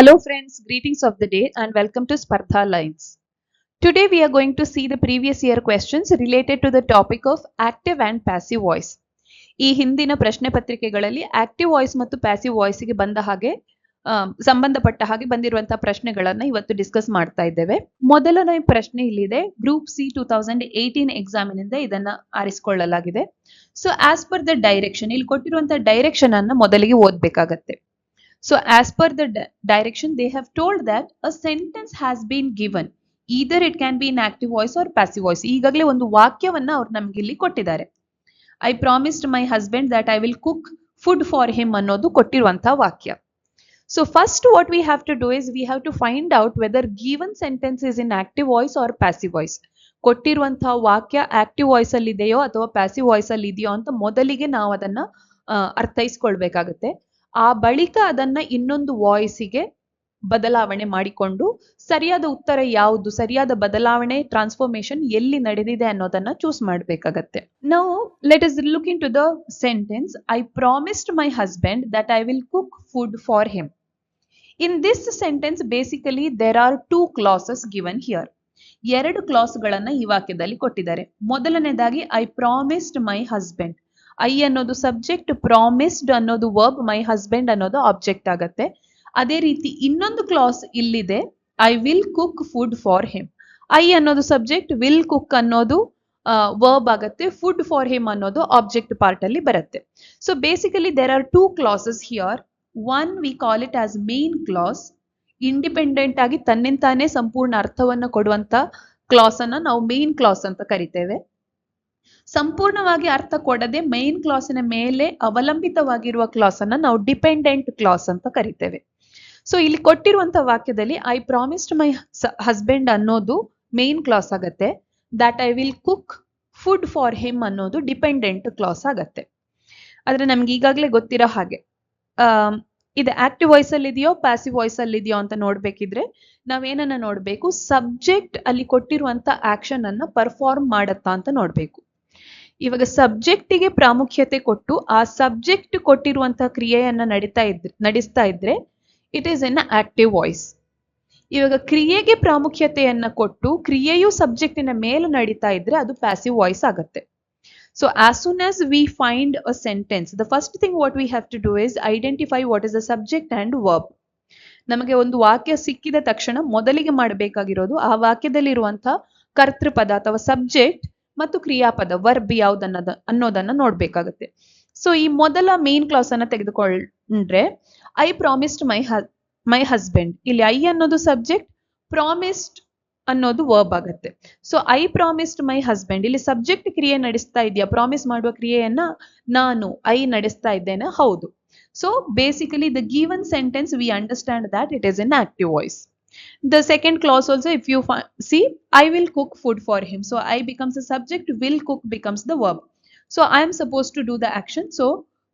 Hello? Friends, greetings of the day and welcome to Spardha Lines. Today we are going to see the previous year questions related to the topic of active and passive voice. ಈ ಹಿಂದಿನ ಪ್ರಶ್ನೆ ಪತ್ರಿಕೆಗಳಲ್ಲಿ active voice ಮತ್ತು passive ವಾಯ್ಸ್ಗೆ ಬಂದ ಹಾಗೆ ಸಂಬಂಧಪಟ್ಟ ಹಾಗೆ ಬಂದಿರುವಂತಹ ಪ್ರಶ್ನೆಗಳನ್ನ ಇವತ್ತು ಡಿಸ್ಕಸ್ ಮಾಡ್ತಾ ಇದ್ದೇವೆ. ಮೊದಲನೇ ಪ್ರಶ್ನೆ ಇಲ್ಲಿದೆ. Group C two thousand eighteen ಎಕ್ಸಾಮಿನಿಂದ ಇದನ್ನ ಆರಿಸಿಕೊಳ್ಳಲಾಗಿದೆ. So as per the direction ಇಲ್ಲಿ ಕೊಟ್ಟಿರುವಂತಹ ಡೈರೆಕ್ಷನ್ ಅನ್ನ ಮೊದಲಿಗೆ ಓದ್ಬೇಕಾಗತ್ತೆ. So as per the di- direction, they have told that a sentence has been given. Either it can be in active voice or passive voice. ಈಗಾಗಲೇ ಒಂದು ವಾಕ್ಯವನ್ನ ಅವ್ರು ನಮ್ಗೆ ಇಲ್ಲಿ ಕೊಟ್ಟಿದ್ದಾರೆ. I promised my husband that I will cook food for him ಅನ್ನೋದು ಕೊಟ್ಟಿರುವಂತಹ ವಾಕ್ಯ. So first what we have to do is we have to find out whether given sentence is in active voice or passive voice. ಕೊಟ್ಟಿರುವಂತಹ ವಾಕ್ಯ active voice ಅಲ್ಲಿ ಇದೆಯೋ ಅಥವಾ passive voice ಅಲ್ಲಿ ಇದೆಯೋ ಅಂತ ಮೊದಲಿಗೆ ನಾವು ಅದನ್ನ ಅರ್ಥೈಸ್ಕೊಳ್ಬೇಕಾಗತ್ತೆ ಆ ಬಳಿಕ ಅದನ್ನ ಇನ್ನೊಂದು ವಾಯ್ಸಿಗೆ ಬದಲಾವಣೆ ಮಾಡಿಕೊಂಡು ಸರಿಯಾದ ಉತ್ತರ ಯಾವುದು, ಸರಿಯಾದ ಬದಲಾವಣೆ ಟ್ರಾನ್ಸ್ಫಾರ್ಮೇಶನ್ ಎಲ್ಲಿ ನಡೆದಿದೆ ಅನ್ನೋದನ್ನ ಚೂಸ್ ಮಾಡಬೇಕಾಗತ್ತೆ. ನಾವು let us look into the sentence I promised my husband that I will cook food for him in this sentence basically there are two clauses given here ಎರಡು ಕ್ಲಾಸ್ಗಳನ್ನ ಈ ವಾಕ್ಯದಲ್ಲಿ ಕೊಟ್ಟಿದ್ದಾರೆ. ಮೊದಲನೇದಾಗಿ I promised my husband I ಅನ್ನೋದು subject promised ಅನ್ನೋದು verb my husband ಅನ್ನೋದು object ಆಗತ್ತೆ. ಅದೇ ರೀತಿ ಇನ್ನೊಂದು ಕ್ಲಾಸ್ ಇಲ್ಲಿದೆ I will cook food for him I ಅನ್ನೋದು ಸಬ್ಜೆಕ್ಟ್ ವಿಲ್ ಕುಕ್ ಅನ್ನೋದು ವರ್ಬ್ ಆಗತ್ತೆ ಫುಡ್ ಫಾರ್ ಹಿಮ್ ಅನ್ನೋದು ಆಬ್ಜೆಕ್ಟ್ ಪಾರ್ಟ್ ಅಲ್ಲಿ ಬರುತ್ತೆ. So basically there are two clauses here one we call it as main clause independent ಆಗಿ ತನ್ನಿಂತಾನೇ ಸಂಪೂರ್ಣ ಅರ್ಥವನ್ನ ಕೊಡುವಂತ ಕ್ಲಾಸ್ ಅನ್ನ ನಾವು ಮೇನ್ ಕ್ಲಾಸ್ ಅಂತ ಕರಿತೇವೆ. ಸಂಪೂರ್ಣವಾಗಿ ಅರ್ಥ ಕೊಡದೆ ಮೇನ್ ಕ್ಲಾಸಿನ ಮೇಲೆ ಅವಲಂಬಿತವಾಗಿರುವ ಕ್ಲಾಸ್ ಅನ್ನ ನಾವು ಡಿಪೆಂಡೆಂಟ್ ಕ್ಲಾಸ್ ಅಂತ ಕರಿತೇವೆ. ಸೊ ಇಲ್ಲಿ ಕೊಟ್ಟಿರುವಂತ ವಾಕ್ಯದಲ್ಲಿ ಐ ಪ್ರಾಮಿಸ್ಡ್ ಮೈ ಹಸ್ಬೆಂಡ್ ಅನ್ನೋದು ಮೇನ್ ಕ್ಲಾಸ್ ಆಗತ್ತೆ. That I will cook food for him ಅನ್ನೋದು ಡಿಪೆಂಡೆಂಟ್ ಕ್ಲಾಸ್ ಆಗತ್ತೆ. ಆದ್ರೆ ನಮ್ಗೆ ಈಗಾಗಲೇ ಗೊತ್ತಿರೋ ಹಾಗೆ ಇದು ಆಕ್ಟಿವ್ ವಾಯ್ಸ್ ಅಲ್ಲಿ ಇದೆಯೋ ಪ್ಯಾಸಿವ್ ವಾಯ್ಸ್ ಅಲ್ಲಿ ಇದೆಯೋ ಅಂತ ನೋಡ್ಬೇಕಿದ್ರೆ ನಾವೇನನ್ನ ನೋಡ್ಬೇಕು? ಸಬ್ಜೆಕ್ಟ್ ಅಲ್ಲಿ ಕೊಟ್ಟಿರುವಂತ ಆಕ್ಷನ್ ಅನ್ನ ಪರ್ಫಾರ್ಮ್ ಮಾಡತ್ತಾ ಅಂತ ನೋಡ್ಬೇಕು. ಇವಾಗ ಸಬ್ಜೆಕ್ಟಿಗೆ ಪ್ರಾಮುಖ್ಯತೆ ಕೊಟ್ಟು ಆ ಸಬ್ಜೆಕ್ಟ್ ಕೊಟ್ಟಿರುವಂತಹ ಕ್ರಿಯೆಯನ್ನ ನಡೀತಾ ಇದ್ರೆ ನಡೆಸ್ತಾ ಇದ್ರೆ it is an active voice ಇವಾಗ ಕ್ರಿಯೆಗೆ ಪ್ರಾಮುಖ್ಯತೆಯನ್ನ ಕೊಟ್ಟು ಕ್ರಿಯೆಯು ಸಬ್ಜೆಕ್ಟಿನ ಮೇಲೆ ನಡೀತಾ ಇದ್ರೆ ಅದು ಪ್ಯಾಸಿವ್ ವಾಯ್ಸ್ ಆಗುತ್ತೆ. So as soon as we find a sentence the first thing what we have to do is identify what is the subject and verb ನಮಗೆ ಒಂದು ವಾಕ್ಯ ಸಿಕ್ಕಿದ ತಕ್ಷಣ ಮೊದಲಿಗೆ ಮಾಡಬೇಕಾಗಿರೋದು ಆ ವಾಕ್ಯದಲ್ಲಿರುವಂತಹ ಕರ್ತೃಪದ ಅಥವಾ ಸಬ್ಜೆಕ್ಟ್ ಮತ್ತು ಕ್ರಿಯಾಪದ ವರ್ಬ್ ಯಾವ್ದನ್ನೋದ, ಅನ್ನೋದನ್ನ ನೋಡ್ಬೇಕಾಗತ್ತೆ. ಸೊ ಈ ಮೊದಲ ಮೇನ್ ಕ್ಲಾಸ್ ಅನ್ನ ತೆಗೆದುಕೊಂಡ್ರೆ I promised my my husband ಇಲ್ಲಿ ಐ ಅನ್ನೋದು ಸಬ್ಜೆಕ್ಟ್ ಪ್ರಾಮಿಸ್ಡ್ ಅನ್ನೋದು ವರ್ಬ್ ಆಗತ್ತೆ. So I promised my husband ಇಲ್ಲಿ ಸಬ್ಜೆಕ್ಟ್ ಕ್ರಿಯೆ ನಡೆಸ್ತಾ ಇದೆಯಾ? ಪ್ರಾಮಿಸ್ ಮಾಡುವ ಕ್ರಿಯೆಯನ್ನ ನಾನು ಐ ನಡೆಸ್ತಾ ಇದ್ದೇನೆ. ಹೌದು. So basically the given sentence we understand that it is an active voice the second clause also if you fi- see i will cook food for him so i becomes a subject will cook becomes the verb so i am supposed to do the action so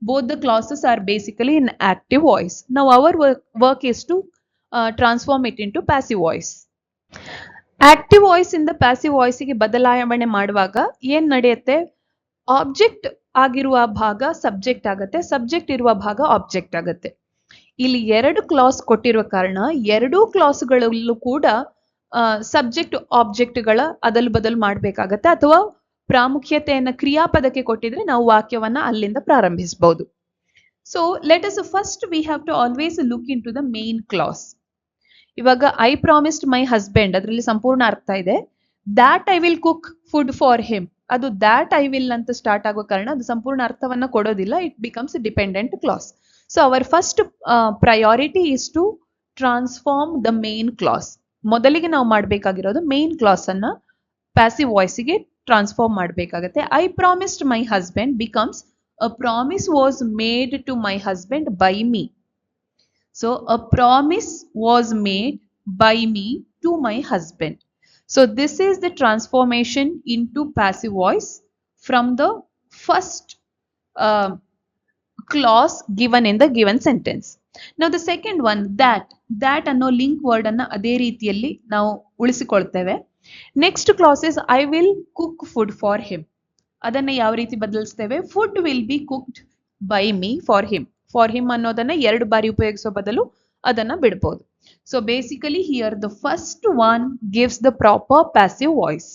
both the clauses are basically in active voice now our work, work is to uh, transform it into passive voice active voice ಇಂದ passive ವಾಯ್ಸ್ಗೆ ಬದಲಾವಣೆ ಮಾಡುವಾಗ ಏನ್ ನಡೆಯುತ್ತೆ object ಆಗಿರುವ ಭಾಗ subject ಆಗತ್ತೆ subject ಇರುವ ಭಾಗ ಆಬ್ಜೆಕ್ಟ್ ಆಗತ್ತೆ ಇಲ್ಲಿ ಎರಡು ಕ್ಲಾಸ್ ಕೊಟ್ಟಿರುವ ಕಾರಣ ಎರಡೂ ಕ್ಲಾಸ್ಗಳಲ್ಲೂ ಕೂಡ ಸಬ್ಜೆಕ್ಟ್ ಆಬ್ಜೆಕ್ಟ್ಗಳ ಅದಲು ಬದಲು ಮಾಡಬೇಕಾಗತ್ತೆ ಅಥವಾ ಪ್ರಾಮುಖ್ಯತೆಯನ್ನ ಕ್ರಿಯಾಪದಕ್ಕೆ ಕೊಟ್ಟಿದ್ರೆ ನಾವು ವಾಕ್ಯವನ್ನ ಅಲ್ಲಿಂದ ಪ್ರಾರಂಭಿಸಬಹುದು so let us first we have to always look into the main clause ಇವಾಗ ಐ ಪ್ರಾಮಿಸ್ಡ್ ಮೈ ಹಸ್ಬೆಂಡ್ ಅದರಲ್ಲಿ ಸಂಪೂರ್ಣ ಅರ್ಥ ಇದೆ. That I will cook food for him ಅದು ದ್ಯಾಟ್ ಐ ವಿಲ್ ಅಂತ ಸ್ಟಾರ್ಟ್ ಆಗೋ ಕಾರಣ ಅದು ಸಂಪೂರ್ಣ ಅರ್ಥವನ್ನ ಕೊಡೋದಿಲ್ಲ. It becomes dependent clause so our first priority is to transform the main clause ಮೊದಲಿಗೆ ನಾವು ಮಾಡಬೇಕಾಗಿರೋದು ಮೇನ್ ಕ್ಲಾಸ್ ಅನ್ನ ಪ್ಯಾಸಿವ್ ವಾಯ್ಸಿಗೆ ಟ್ರಾನ್ಸ್ಫಾರ್ಮ್ ಮಾಡಬೇಕಾಗತ್ತೆ. I promised my husband becomes a promise was made to my husband by me So a promise was made by me to my husband. So this is the transformation into passive voice from the first uh, clause given in the given sentence ನಾವು the second one that that ಅನ್ನೋ link word ಅನ್ನ ಅದೇ ರೀತಿಯಲ್ಲಿ ನಾವು ಉಳಿಸಿಕೊಳ್ತೇವೆ. Next clause is I will cook food for him ಅದನ್ನ ಯಾವ ರೀತಿ ಬದಲಿಸ್ತೇವೆ? Food will be cooked by me for him for him ಅನ್ನೋದನ್ನ ಎರಡು ಬಾರಿ ಉಪಯೋಗಿಸೋ ಬದಲು ಅದನ್ನ ಬಿಡ್ಬೋದು. So basically here the first one gives the proper passive voice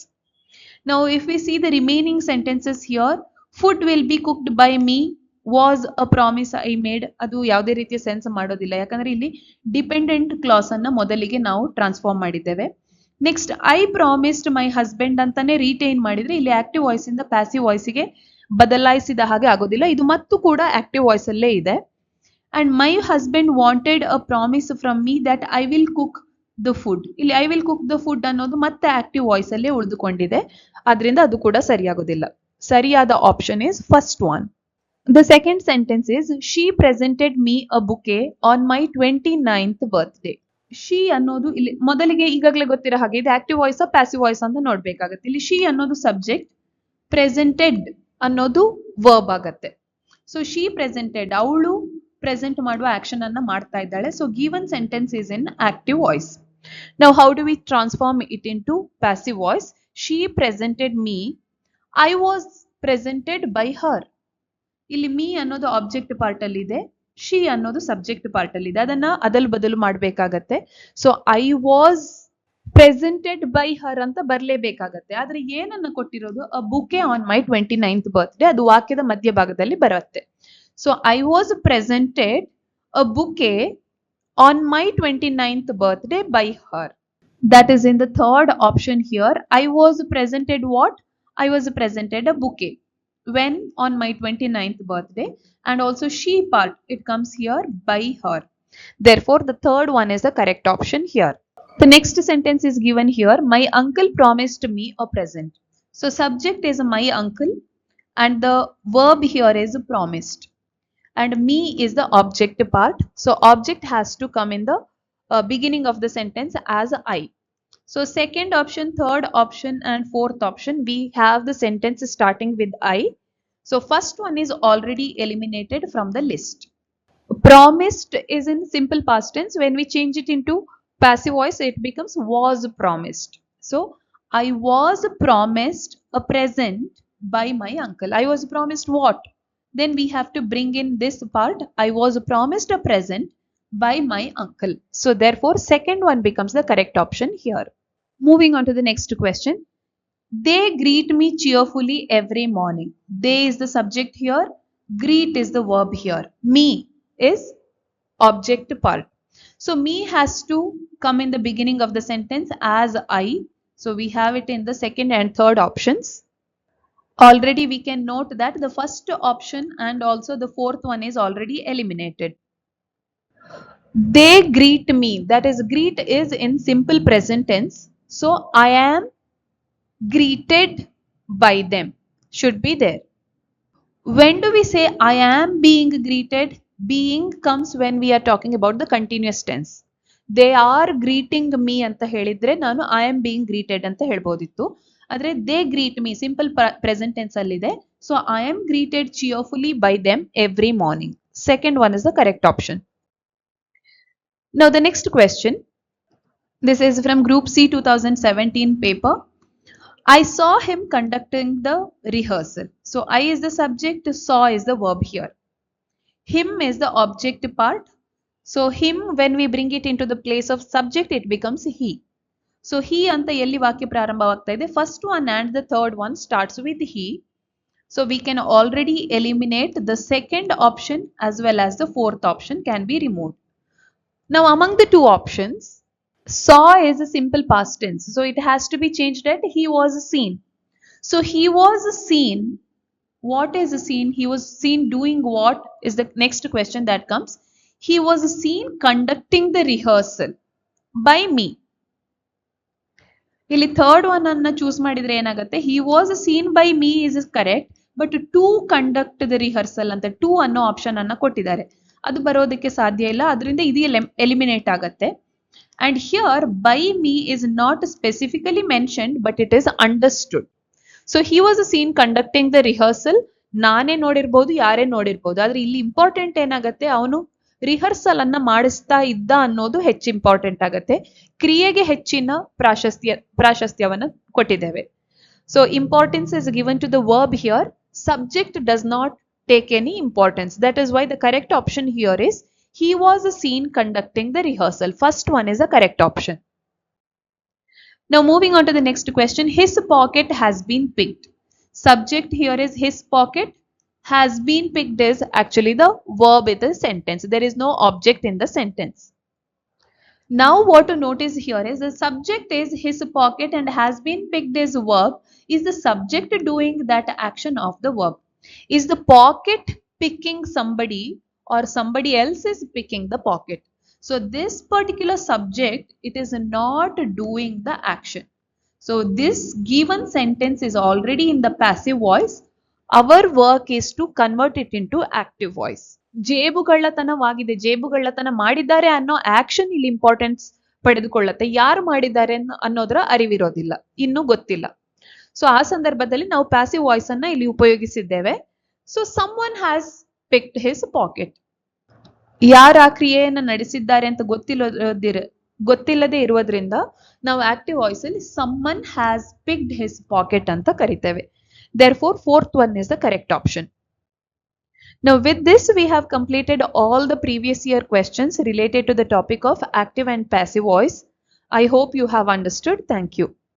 ನಾವು if you see the remaining sentences here food will be cooked by me was a promise I made ಅದು ಯಾವುದೇ ರೀತಿಯ ಸೆನ್ಸ್ ಮಾಡೋದಿಲ್ಲ. ಯಾಕಂದ್ರೆ ಇಲ್ಲಿ ಡಿಪೆಂಡೆಂಟ್ ಕ್ಲಾಸ್ ಅನ್ನ ಮೊದಲಿಗೆ ನಾವು ಟ್ರಾನ್ಸ್ಫಾರ್ಮ್ ಮಾಡಿದ್ದೇವೆ. Next I promised my husband ಅಂತಾನೆ ರೀಟೈನ್ ಮಾಡಿದ್ರೆ ಇಲ್ಲಿ ಆಕ್ಟಿವ್ ವಾಯ್ಸ್ ಇಂದ ಪ್ಯಾಸಿವ್ ವಾಯ್ಸ್ಗೆ ಬದಲಾಯಿಸಿದ ಹಾಗೆ ಆಗೋದಿಲ್ಲ. ಇದು ಮತ್ತು ಕೂಡ ಆಕ್ಟಿವ್ ವಾಯ್ಸ್ ಅಲ್ಲೇ ಇದೆ. And my husband wanted a promise from me that I will cook the food ಇಲ್ಲಿ I will cook the food ಅನ್ನೋದು ಮತ್ತೆ ಆಕ್ಟಿವ್ ವಾಯ್ಸ್ ಅಲ್ಲೇ ಉಳಿದುಕೊಂಡಿದೆ. ಅದರಿಂದ ಅದು ಕೂಡ ಸರಿಯಾಗೋದಿಲ್ಲ. ಸರಿಯಾದ option is first one the second sentence is, She presented me a bouquet on my twenty birthday. Birthday she ಅನ್ನೋದು ಇಲ್ಲಿ ಮೊದಲಿಗೆ ಈಗಾಗಲೇ ಗೊತ್ತಿರೋ ಹಾಗೆ ಇದು ಆಕ್ಟಿವ್ ವಾಯ್ಸ್ ಪ್ಯಾಸಿವ್ ವಾಯ್ಸ್ ಅಂತ ನೋಡ್ಬೇಕಾಗತ್ತೆ. ಇಲ್ಲಿ ಶಿ ಅನ್ನೋದು ಸಬ್ಜೆಕ್ಟ್ ಪ್ರೆಸೆಂಟೆಡ್ ಅನ್ನೋದು ವರ್ಬ್ ಆಗತ್ತೆ. ಸೊ ಶಿ ಪ್ರೆಸೆಂಟೆಡ್ ಅವಳು ಪ್ರೆಸೆಂಟ್ ಮಾಡುವ ಆಕ್ಷನ್ ಅನ್ನ ಮಾಡ್ತಾ ಇದ್ದಾಳೆ. So given sentence is in active voice ನಾವು how do we transform it into passive voice she presented me I was presented by her ಇಲ್ಲಿ me ಅನ್ನೋದು ಆಬ್ಜೆಕ್ಟ್ ಪಾರ್ಟ್ ಅಲ್ಲಿ ಇದೆ ಶಿ ಅನ್ನೋದು ಸಬ್ಜೆಕ್ಟ್ ಪಾರ್ಟ್ ಅಲ್ಲಿ ಇದೆ ಅದನ್ನ ಅದಲ್ ಬದಲು ಮಾಡ್ಬೇಕಾಗತ್ತೆ. So I was presented by her ಅಂತ ಬರ್ಲೇಬೇಕಾಗತ್ತೆ. ಆದ್ರೆ ಏನನ್ನ ಕೊಟ್ಟಿರೋದು? A bouquet on my twenty ninth birthday ಅದು ವಾಕ್ಯದ ಮಧ್ಯಭಾಗದಲ್ಲಿ ಬರುತ್ತೆ. So I was presented a bouquet on my twenty ninth birthday by her that is in the third option here I was presented what I was presented a bouquet. When on my 29th birthday and also she part it comes here by her. Therefore the third one is the correct option here. The next sentence is given here my uncle promised me a present. So subject is my uncle and the verb here is promised. And me is the object part. So object has to come in the uh, beginning of the sentence as i so second option, third option and fourth option, we have the sentence starting with I. So first one is already eliminated from the list. Promised is in simple past tense. When we change it into passive voice, it becomes was promised. So I was promised a present by my uncle. I was promised what? Then we have to bring in this part. I was promised a present by my uncle. So therefore second one becomes the correct option here. Moving on to the next question. They greet me cheerfully every morning. They is the subject here. Greet is the verb here. Me is object part. So me has to come in the beginning of the sentence as I. So we have it in the second and third options. Already we can note that the first option and also the fourth one is already eliminated. They greet me. That is greet is in simple present tense. So I am greeted by them. Should be there. When do we say I am being greeted? Being comes when we are talking about the continuous tense. They are greeting me ಅಂತ ಹೇಳಿದ್ರೆ ನಾನು I am being greeted ಅಂತ ಹೇಳ್ಬೋದಿತ್ತು ಆದ್ರೆ they greet me simple present tense ಅಲ್ಲಿದೆ so I am greeted cheerfully by them every morning second one is the correct option Now the next question. This is from Group C 2017 paper. I saw him conducting the rehearsal. So I is the subject, saw is the verb here. Him is the object part. So him when we bring it into the place of subject it becomes he. So he ಅಂತ ಎಲ್ಲಿ ವಾಕ್ಯ ಪ್ರಾರಂಭವಾಗ್ತಾ ಇದೆ first one and the third one starts with he. So we can already eliminate the second option as well as the fourth option can be removed. Now among the two options, saw is a simple past tense. So it has to be changed at he was seen. So he was seen. What is seen? He was seen doing what is the next question that comes. He was seen conducting the rehearsal by me. ಇಲ್ಲಿ third one ಅನ್ನ choose ಮಾಡಿದ್ರೆ ಏನಾಗುತ್ತೆ he was seen by me is is correct but to conduct the rehearsal ಅಂತ two ಅನ್ನೋ option ಅನ್ನ ಕೊಟ್ಟಿದ್ದಾರೆ ಅದು ಬರೋದಕ್ಕೆ ಸಾಧ್ಯ ಇಲ್ಲ ಅದರಿಂದ ಇದು ಎಲಿಮಿನೇಟ್ ಆಗತ್ತೆ and here, by me is not specifically mentioned, but it is understood so he was a seen conducting the rehearsal ನಾನೇ ನೋಡಿರ್ಬೋದು ಯಾರೇ ನೋಡಿರ್ಬೋದು. ಆದ್ರೆ ಇಲ್ಲಿ ಇಂಪಾರ್ಟೆಂಟ್ ಏನಾಗತ್ತೆ? ಅವನು ರಿಹರ್ಸಲ್ ಅನ್ನ ಮಾಡಿಸ್ತಾ ಇದ್ದ ಅನ್ನೋದು ಹೆಚ್ಚು ಇಂಪಾರ್ಟೆಂಟ್ ಆಗತ್ತೆ. ಕ್ರಿಯೆಗೆ ಹೆಚ್ಚಿನ ಪ್ರಾಶಸ್ತ್ಯ ಪ್ರಾಶಸ್ತ್ಯವನ್ನು ಕೊಟ್ಟಿದ್ದೇವೆ. So importance is given to the verb here subject does not take any importance that is why the correct option here is He was seen conducting the rehearsal. First one is a correct option. Now moving on to the next question. His pocket has been picked. Subject here is his pocket. Has been picked is actually the verb in the sentence. There is no object in the sentence. Now what to notice here is the subject is his pocket and has been picked as verb is the subject doing that action of the verb. Is the pocket picking somebody or somebody else is picking the pocket. So this particular subject it is not doing the action. So this given sentence is already in the passive voice. Our work is to convert it into active voice. ಜೇಬುಗಳ್ಳತನವಾಗಿದೆ ಜೇಬುಗಳ್ಳತನ ಮಾಡಿದ್ದಾರೆ ಅನ್ನೋ action ಇಲ್ಲಿ importance ಪಡೆದುಕೊಳ್ಳುತ್ತೆ ಯಾರು ಮಾಡಿದ್ದಾರೆ ಅನ್ನೋ- ಅನ್ನೋದರ ಅರಿವಿರೋದಿಲ್ಲ ಇನ್ನೂ ಗೊತ್ತಿಲ್ಲ ಸೊ ಆ ಸಂದರ್ಭದಲ್ಲಿ ನಾವು ಪ್ಯಾಸಿವ್ ವಾಯ್ಸ್ ಅನ್ನ ಇಲ್ಲಿ ಉಪಯೋಗಿಸಿದ್ದೇವೆ so someone has picked his pocket ಯಾರು ಆ ಕ್ರಿಯೆಯನ್ನ ನಡೆಸಿದ್ದಾರೆ ಅಂತ ಗೊತ್ತಿಲ್ಲದಿರ ಗೊತ್ತಿಲ್ಲದೆ ಇರುವುದರಿಂದ ನಾವು ಆಕ್ಟಿವ್ ವಾಯ್ಸ್ ಅಲ್ಲಿ someone has picked his pocket ಅಂತ ಕರಿತೇವೆ therefore fourth one is the correct option Now with this we have completed all the previous year questions related to the topic of active and passive voice. I hope you have understood. Thank you.